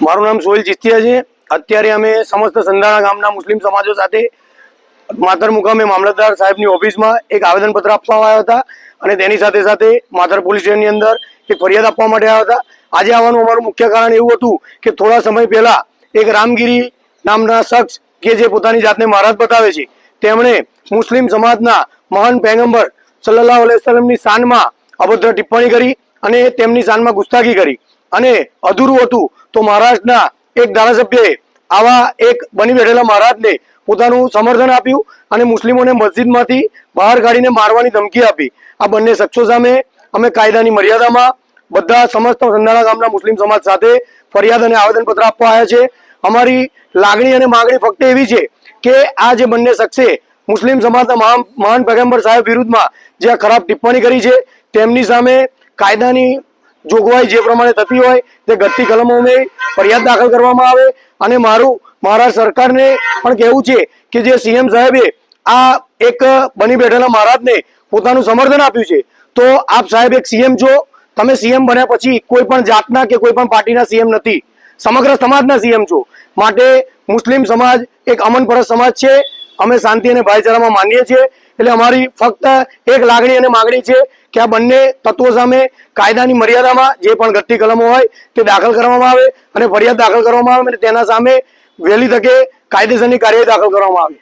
મારું નામ સોહિલ ચિસ્તિયા છે. અત્યારે અમે સમસ્ત સંધાણા ગામના મુસ્લિમ સમાજો સાથે માતર મુકામે મામલતદાર સાહેબની ઓફિસમાં એક આવેદનપત્ર આપવા આવ્યા હતા અને તેની સાથે સાથે માતર પોલીસ સ્ટેશનની અંદર એક ફરિયાદ આપવા માટે આવ્યા હતા. આજે આવવાનું અમારું મુખ્ય કારણ એવું હતું કે થોડા સમય પહેલા એક રામગીરી નામના શખ્સ કે જે પોતાની જાતને મહારાજ બતાવે છે, તેમણે મુસ્લિમ સમાજના મહાન પેગંબર સલ્લાહ અલૈહિ વસલ્લમની શાનમાં અભદ્ર ટિપ્પણી કરી અને તેમની શાનમાં ગુસ્તાખી કરી. અને અધૂરું હતું. તો મહારાષ્ટ્રના એક ધારાસભ્યએ આવા એક બની બેઠેલા મહારાજને પોતાનું સમર્થન આપ્યું અને મુસ્લિમોને મસ્જિદમાંથી બહાર કાઢીને મારવાની ધમકી આપી. આ બંને શખ્સો સામે અમે કાયદાની મર્યાદામાં બધા સમસ્ત સંધાણા ગામના મુસ્લિમ સમાજ સાથે ફરિયાદ અને આવેદનપત્ર આપવા આવ્યા છે. અમારી લાગણી અને માગણી ફક્ત એવી છે કે આ જે બંને શખ્સે મુસ્લિમ સમાજના મહાન પેગમ્બર સાહેબ વિરુદ્ધમાં જે આ ખરાબ ટિપ્પણી કરી છે, તેમની સામે કાયદાની જોગવાઈ જે પ્રમાણે થતી હોય તે ઘટતી કલમોમાં ફરિયાદ દાખલ કરવામાં આવે અને મારું, મારા સરકારને પણ કહેવું છે કે જે સીએમ સાહેબે આ એક બની બેઠેલા મહારાજને પોતાનું સમર્થન આપ્યું છે. તો આપ સાહેબ એક સીએમ છો, તમે સીએમ બન્યા પછી કોઈ પણ જાતના કે કોઈ પણ પાર્ટીના સીએમ નથી. સમગ્ર સમાજના સીએમ છો. માટે મુસ્લિમ સમાજ એક અમન પરસ્ત સમાજ છે. અમે શાંતિ અને ભાઈચારામાં માનીએ છીએ. એટલે અમારી ફક્ત એક લાગણી અને માગણી છે કે આ બંને તત્વો સામે કાયદાની મર્યાદામાં જે પણ ઘટતી કલમો હોય તે દાખલ કરવામાં આવે અને ફરિયાદ દાખલ કરવામાં આવે અને તેના સામે વહેલી તકે કાયદેસરની કાર્યવાહી દાખલ કરવામાં આવે.